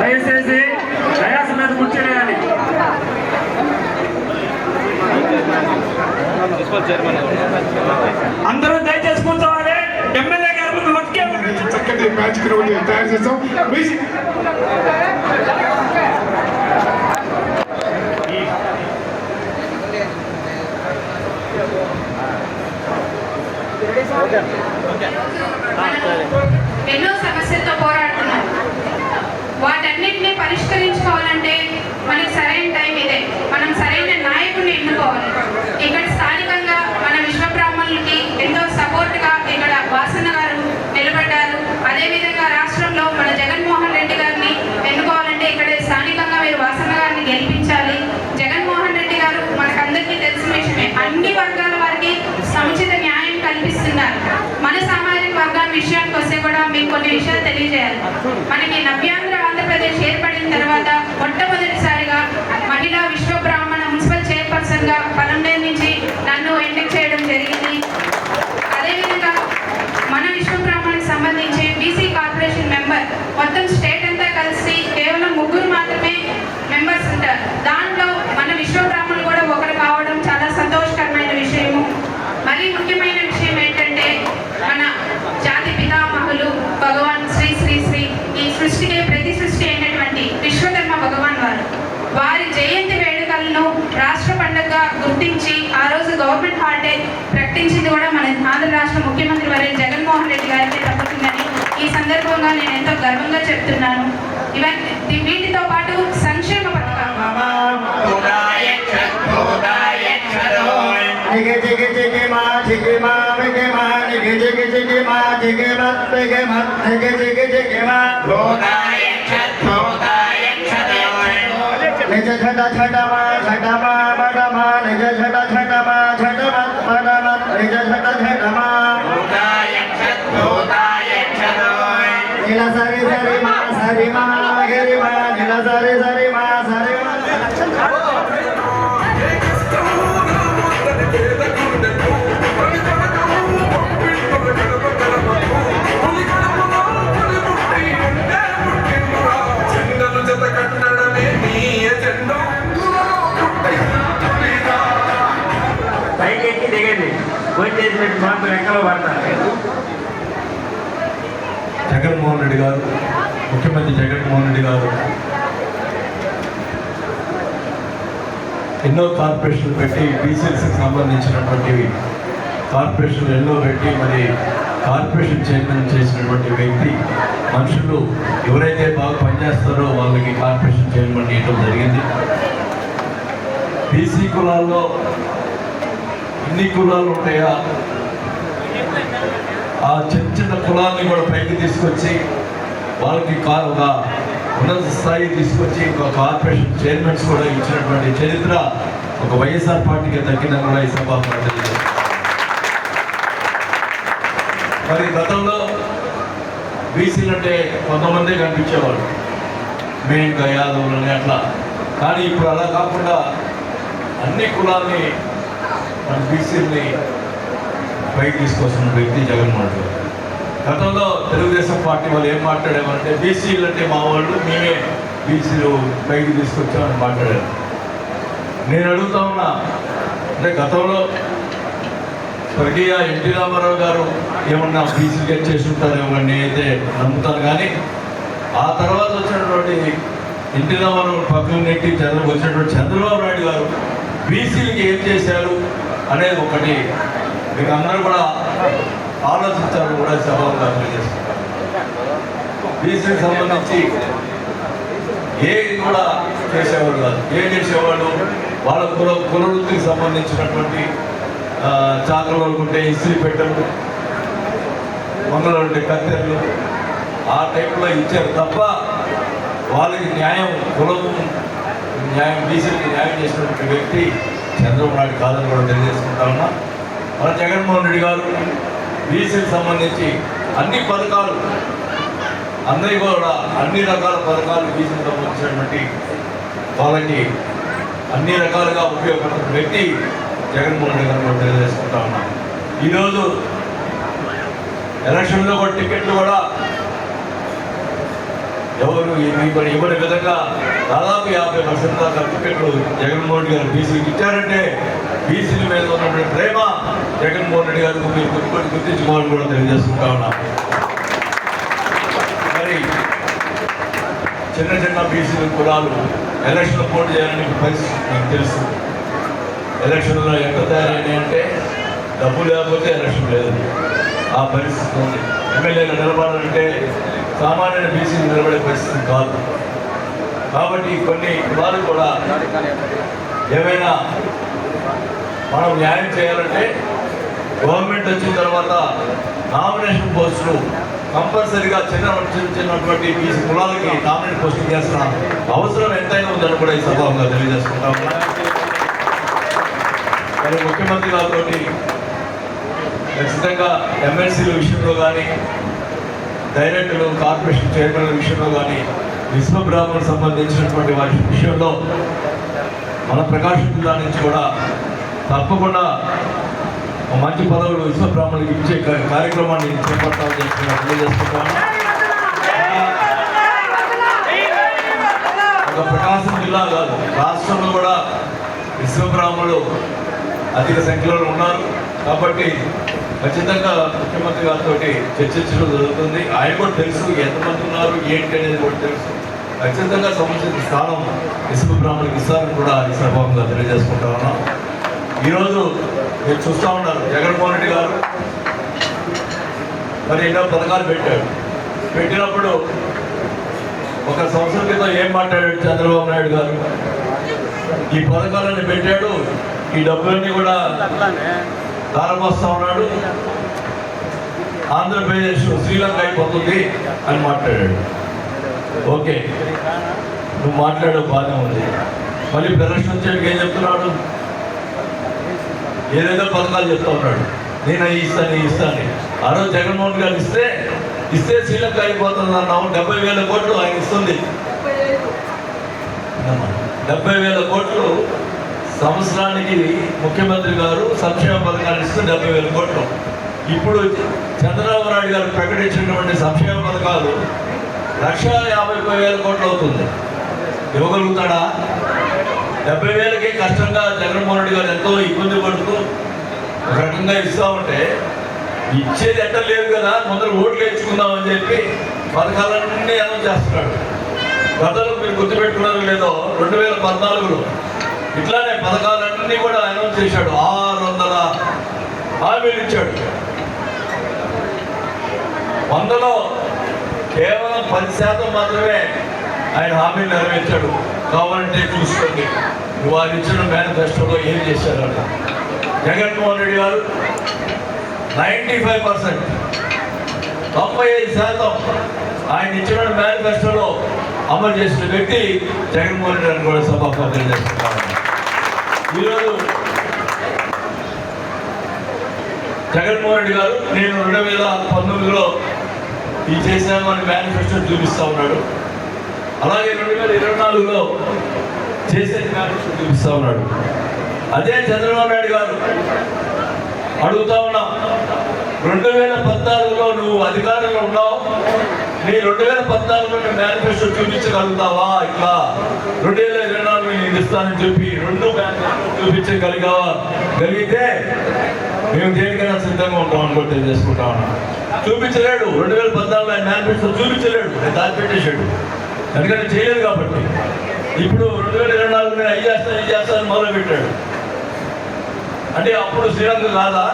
దయచేసి ప్రయాస మీద కూర్చోలేదండి. అందరూ దయచేసి కూర్చోవాలి. ఎమ్మెల్యే గారి చక్కటి మ్యాచ్ గ్రౌండ్ తయారు చేస్తాం ఎన్నో సమస్యలతో పోరాడుతున్నాం వాటన్నిటిని పరిష్కరించుకోవాలంటే మనకి సరైన టైం ఇదే. మనం సరైన నాయకుడిని ఎన్నుకోవాలి. ఇక్కడ స్థానికంగా మన విశ్వబ్రాహ్మణులకి ఎంతో సపోర్ట్గా ఇక్కడ వాసన గారు నిలబడ్డారు. అదేవిధంగా రాష్ట్రంలో మన జగన్మోహన్ రెడ్డి గారిని ఎన్నుకోవాలంటే ఇక్కడ స్థానికంగా మీరు వాసన గారిని గెలిపించాలి. జగన్మోహన్ రెడ్డి గారు మనకందరికీ తెలిసిన విషయమే. అన్ని వర్గాల వారికి సముచిత న్యాయం కల్పిస్తున్నారు. మన సామాజిక వర్గాల విషయానికి వస్తే కూడా మీకు కొన్ని విషయాలు తెలియజేయాలి. మనకి నవ్యాంగ ఆంధ్రప్రదేశ్ ఏర్పడిన తర్వాత మొట్టమొదటిసారిగా మహిళా విశ్వ బ్రాహ్మణ మున్సిపల్ చైర్పర్సన్ ప్రకటించింది కూడా మన ఆంధ్ర రాష్ట్ర ముఖ్యమంత్రి వారి జగన్మోహన్ రెడ్డి గారికి తప్పుతుందని ఈ సందర్భంగా నేను ఎంతో గర్వంగా చెప్తున్నాను. ఇవన్నీ వీటితో పాటు సంక్షేమ పథకాలు. Jiggy jiggy jiggy ma jiggy ma jiggy ma jiggy jiggy result হঠাৎ হ্যাঁ దిగండి మాత్రం ఎక్కడో పడతారు. జగన్మోహన్ రెడ్డి గారు ముఖ్యమంత్రి జగన్మోహన్ రెడ్డి గారు ఎన్నో కార్పొరేషన్లు పెట్టి బీసీఎస్కి సంబంధించినటువంటివి కార్పొరేషన్లు ఎన్నో పెట్టి మరి కార్పొరేషన్ చైర్మన్ చేసినటువంటి వ్యక్తి మనుషులు ఎవరైతే బాగా పనిచేస్తారో వాళ్ళకి కార్పొరేషన్ చైర్మన్ ఇవ్వడం జరిగింది. బీసీ కులాల్లో అన్ని కులాలు ఉంటాయా? ఆ చిన్న చిన్న కులాన్ని కూడా పైకి తీసుకొచ్చి వాళ్ళకి కా- ఒక ఉన్నత స్థాయి తీసుకొచ్చి ఒక కార్పొరేషన్ చైర్మన్స్ కూడా ఇచ్చినటువంటి చరిత్ర ఒక వైఎస్ఆర్ పార్టీకి తగ్గిన కూడా ఈ సభ మరి గతంలో బీసీలు అంటే కొంతమందే కనిపించేవాళ్ళు. మెయిన్గా యాదవులు అని అట్లా. కానీ ఇప్పుడు అలా కాకుండా అన్ని కులాల్ని మన బీసీలని పైకి తీసుకొస్తున్న వ్యక్తి జగన్మోహన్ రెడ్డి గతంలో తెలుగుదేశం పార్టీ వాళ్ళు ఏం మాట్లాడామంటే బీసీలు అంటే మా వాళ్ళు మేమే బీసీలు పైకి తీసుకొచ్చామని మాట్లాడారు. నేను అడుగుతా ఉన్నా అంటే గతంలో స్వర్గీయ ఎన్టీ రామారావు గారు ఏమన్నా బీసీలు గెట్ చేసి ఉంటారేమో అని నేనైతే నమ్ముతాను కానీ ఆ తర్వాత వచ్చినటువంటి ఎన్టీ రామారావు పక్కన నెట్టి చంద్ర వచ్చినటువంటి చంద్రబాబు నాయుడు గారు బీసీలకి ఏం చేశారు? అనేది ఒకటి. మీకు అందరూ కూడా ఆలోచించారు కూడా సభలో తెలియజేస్తున్నారు. బీసీకి సంబంధించి ఏది కూడా చేసేవాళ్ళు కాదు. ఏం చేసేవాళ్ళు? వాళ్ళ కుల కులవృత్తికి సంబంధించినటువంటి చాకలు ఉంటే ఇస్త్రీ పెట్టలు మంగళ ఉంటే కత్తెరలు ఆ టైంలో ఇచ్చారు తప్ప వాళ్ళకి న్యాయం కులం న్యాయం బీసీకి న్యాయం చేసినటువంటి వ్యక్తి చంద్రబాబు నాయుడు కాదని కూడా తెలియజేసుకుంటానన్నా మన జగన్మోహన్ రెడ్డి గారు బీసీకి సంబంధించి అన్ని పథకాలు అందరి కూడా అన్ని రకాల పథకాలు బీసీకి సంబంధించినటువంటి వాళ్ళకి అన్ని రకాలుగా ఉపయోగపడుతున్న వ్యక్తి జగన్మోహన్ రెడ్డి గారు కూడా తెలియజేసుకుంటా ఉన్నాం. ఈరోజు ఎలక్షన్లో కూడా టికెట్లు కూడా ఎవరు ఇవ్వని ఇవ్వని విధంగా దాదాపు యాభై పర్సెంట్ దాకా టికెట్లు జగన్మోహన్ రెడ్డి గారు బీసీకి ఇచ్చారంటే బీసీల మీద ఉన్నటువంటి ప్రేమ జగన్మోహన్ రెడ్డి గారికి మీరు గుర్తుకొని గుర్తించుకోవాలని కూడా తెలియజేసుకుంటా ఉన్నాం. మరి చిన్న చిన్న బీసీల కులాలు ఎలక్షన్లో పోటీ చేయాలని పరిస్థితి నాకు తెలుసు. ఎలక్షన్లో ఎంత తయారైనాయి అంటే డబ్బు లేకపోతే ఎలక్షన్ లేదు. ఆ పరిస్థితి ఉంది. ఎమ్మెల్యేలు నిలబడాలంటే సామాన్య బీసీలు నిలబడే పరిస్థితి కాదు. కాబట్టి కొన్ని వారు కూడా ఏమైనా మనం న్యాయం చేయాలంటే గవర్నమెంట్ వచ్చిన తర్వాత నామినేషన్ పోస్టులు కంపల్సరీగా చిన్న చిన్న చిన్నటువంటి ఈ కులాలకి నామినేట్ పోస్టులు చేసిన అవసరం ఎంతైనా ఉందని కూడా ఈ సభాగా తెలియజేసుకుంటాం మరి ముఖ్యమంత్రి గారితో ఖచ్చితంగా ఎమ్మెల్సీల విషయంలో కానీ డైరెక్టర్లు కార్పొరేషన్ చైర్మన్ల విషయంలో కానీ విశ్వబ్రాహ్మణ సంబంధించినటువంటి వాటి విషయంలో మన ప్రకాశం జిల్లా నుంచి కూడా తప్పకుండా మంచి పదవులు విశ్వబ్రాహ్మణులకు ఇచ్చే కార్యక్రమాన్ని చేపట్టాలని చెప్పి నేను తెలియజేస్తున్నాను. ఒక ప్రకాశం జిల్లా కాదు రాష్ట్రంలో కూడా విశ్వబ్రాహ్మణులు అధిక సంఖ్యలో ఉన్నారు. కాబట్టి ఖచ్చితంగా ముఖ్యమంత్రి గారితో చర్చించడం జరుగుతుంది. ఆయన కూడా తెలుసు ఎంతమంది ఉన్నారు ఏంటి అనేది కూడా తెలుసు. ఖచ్చితంగా సంబంధించిన స్థానం ఇసుకు బ్రాహ్మణులకు ఇస్తారని కూడా ఈ సభాముగా తెలియజేసుకుంటా ఉన్నాం. ఈరోజు మీరు చూస్తూ ఉన్నారు జగన్మోహన్ రెడ్డి గారు. మరి ఎన్నో పథకాలు పెట్టాడు పెట్టినప్పుడు ఒక సంవత్సరం క్రితం ఏం మాట్లాడాడు చంద్రబాబు నాయుడు గారు? ఈ పథకాలన్నీ పెట్టాడు ఈ డబ్బులన్నీ కూడా దారపోస్తా ఉన్నాడు. ఆంధ్రప్రదేశ్ శ్రీలంక అయిపోతుంది అని మాట్లాడాడు. ఓకే. నువ్వు మాట్లాడే బాగానే ఉంది. మళ్ళీ ప్రదర్శన వచ్చేటికి ఏం చెప్తున్నాడు? ఏదేదో పథకాలు చెప్తా ఉన్నాడు. నేను అవి ఇస్తాను ఇస్తాను. ఆ రోజు జగన్మోహన్ గారు ఇస్తే ఇస్తే శ్రీలంక అయిపోతుంది అన్నాము డెబ్బై వేల కోట్లు ఆయన ఇస్తుంది. డెబ్బై వేల కోట్లు సంవత్సరానికి ముఖ్యమంత్రి గారు సంక్షేమ పథకాలు ఇస్తూ డెబ్బై వేల కోట్లు. ఇప్పుడు చంద్రబాబు నాయుడు గారు ప్రకటించినటువంటి సంక్షేమ పథకాలు లక్ష యాభై వేల కోట్లు అవుతుంది. ఇవ్వగలుగుతాడా? డెబ్బై వేలకి కష్టంగా జగన్మోహన్ రెడ్డి గారు ఎంతో ఇబ్బంది పడుతూ ఒక రకంగా ఇస్తా ఉంటే ఇచ్చేది ఎట్ట లేదు కదా ముందర ఓట్లు వేసుకుందామని చెప్పి పథకాలన్నీ అనౌన్స్ చేస్తున్నాడు. గతంలో మీరు గుర్తుపెట్టుకున్నారో లేదో రెండు వేల పద్నాలుగులో ఇట్లానే పథకాలన్నీ కూడా అనౌన్స్ చేశాడు. ఆరు వందల హామీలు ఇచ్చాడు. వందలో కేవలం పది శాతం మాత్రమే ఆయన హామీలు నెరవేర్చాడు. కావాలంటే చూసుకోండి. వారు ఇచ్చిన మేనిఫెస్టోలో ఏం చేశారు జగన్మోహన్ రెడ్డి గారు నైంటీ ఫైవ్ పర్సెంట్. తొంభై ఐదు శాతం ఆయన ఇచ్చిన మేనిఫెస్టోలో అమలు చేసిన వ్యక్తి జగన్మోహన్ రెడ్డి గారు కూడా పద్ధతి తెలియజేస్తున్నారు ఈరోజు జగన్మోహన్ రెడ్డి గారు నేను రెండు వేల పంతొమ్మిదిలో ఈ చేశాను అని మేనిఫెస్టో చూపిస్తా ఉన్నాడు. అలాగే రెండు వేల ఇరవై నాలుగులో చేసే మేనిఫెస్టో చూపిస్తా ఉన్నాడు. అదే చంద్రబాబు నాయుడు గారు అడుగుతా ఉన్నా రెండు వేల పద్నాలుగులో నువ్వు అధికారంలో ఉన్నావు నీ రెండు వేల పద్నాలుగులో మేనిఫెస్టో చూపించగలుగుతావా? ఇట్లా. రెండు వేల ఇరవై ఇస్తానని చెప్పి రెండు మేనిఫెస్టో చూపించగలిగావా? కలిగితే మేము దేనికైనా సిద్ధంగా ఉంటాం అనుకో తెలియజేసుకుంటా ఉన్నాం. చూపించలేడు. రెండు వేల పద్నాలుగులో ఆయన మేనిఫెస్టో చూపించలేడు. నేను దాచిపెట్టేశాడు ఎందుకంటే చేయలేదు కాబట్టి. ఇప్పుడు రెండు వేల ఇరవై నాలుగు నేను అవి చేస్తాను ఇది చేస్తాను మొదలు పెట్టాడు. అంటే అప్పుడు శ్రీలంక కాదా?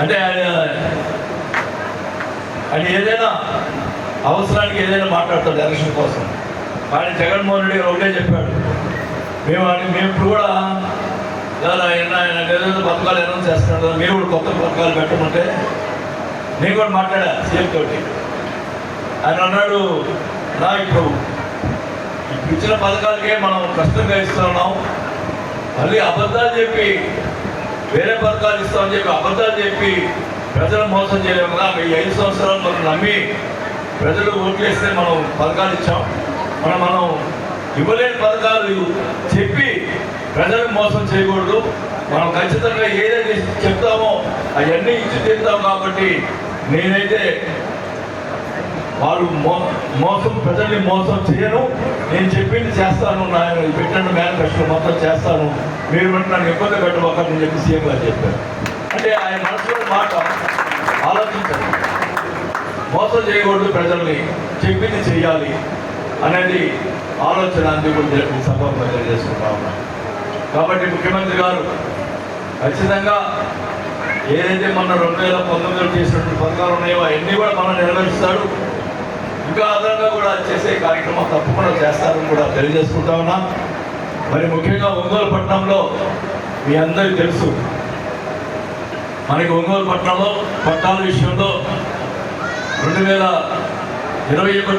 అంటే ఆయన ఆయన ఏదైనా అవసరానికి ఏదైనా మాట్లాడతాడు ఎలక్షన్ కోసం. కానీ జగన్మోహన్ రెడ్డి ఒకటే చెప్పాడు. మేము ఆయన మేము ఇప్పుడు కూడా ఇలా ఆయన ఆయన ఏదైనా పథకాలు అనౌన్స్ చేస్తున్నాడు కదా, మీరు కూడా కొత్త పథకాలు పెట్టమంటే నేను కూడా మాట్లాడా సీఎం తోటి? ఆయన అన్నాడు నా ఇప్పుడు ఇప్పుడు ఇచ్చిన పథకాలకే మనం కష్టంగా ఇస్తున్నాం మళ్ళీ అబద్ధాలు చెప్పి వేరే పథకాలు ఇస్తామని చెప్పి అబద్ధాలు చెప్పి ప్రజలు మోసం చేయలేము కదా ఈ ఐదు సంవత్సరాలు మనం నమ్మి ప్రజలు ఓట్లేస్తే మనం పథకాలు ఇచ్చాం. మనం మనం ఇవ్వలేని పథకాలు చెప్పి ప్రజలకు మోసం చేయకూడదు. మనం ఖచ్చితంగా ఏదైతే చెప్తామో అవన్నీ ఇచ్చి తీరుతాం కాబట్టి నేనైతే వాళ్ళు మో మోసం ప్రజల్ని మోసం చేయను. నేను చెప్పింది చేస్తాను నాయన పెట్టిన మేనిఫెస్టో మొత్తం చేస్తాను. మీరు వెంటనే నన్ను ఇబ్బంది పెట్టబోకని చెప్పి సీఎం గారు చెప్పారు. అంటే ఆయన మనసులో మాట ఆలోచించండి మోసం చేయకూడదు ప్రజల్ని. చెప్పింది చేయాలి అనేది ఆలోచన అందుకు సభ తెలియజేసుకుంటా ఉన్నాను కాబట్టి ముఖ్యమంత్రి గారు ఖచ్చితంగా ఏదైతే మన రెండు వేల పంతొమ్మిదిలో చేసినటువంటి పథకాలు ఉన్నాయో అవన్నీ కూడా మనం నెరవేరుస్తాడు. ఇంకా అదనంగా కూడా చేసే కార్యక్రమం తప్పకుండా చేస్తారని కూడా తెలియజేసుకుంటా ఉన్నా. మరి ముఖ్యంగా ఒంగోలు పట్టణంలో మీ అందరికీ తెలుసు మనకి ఒంగోలు పట్టణంలో పట్టాల విషయంలో రెండు వేల ఇరవై ఒకటి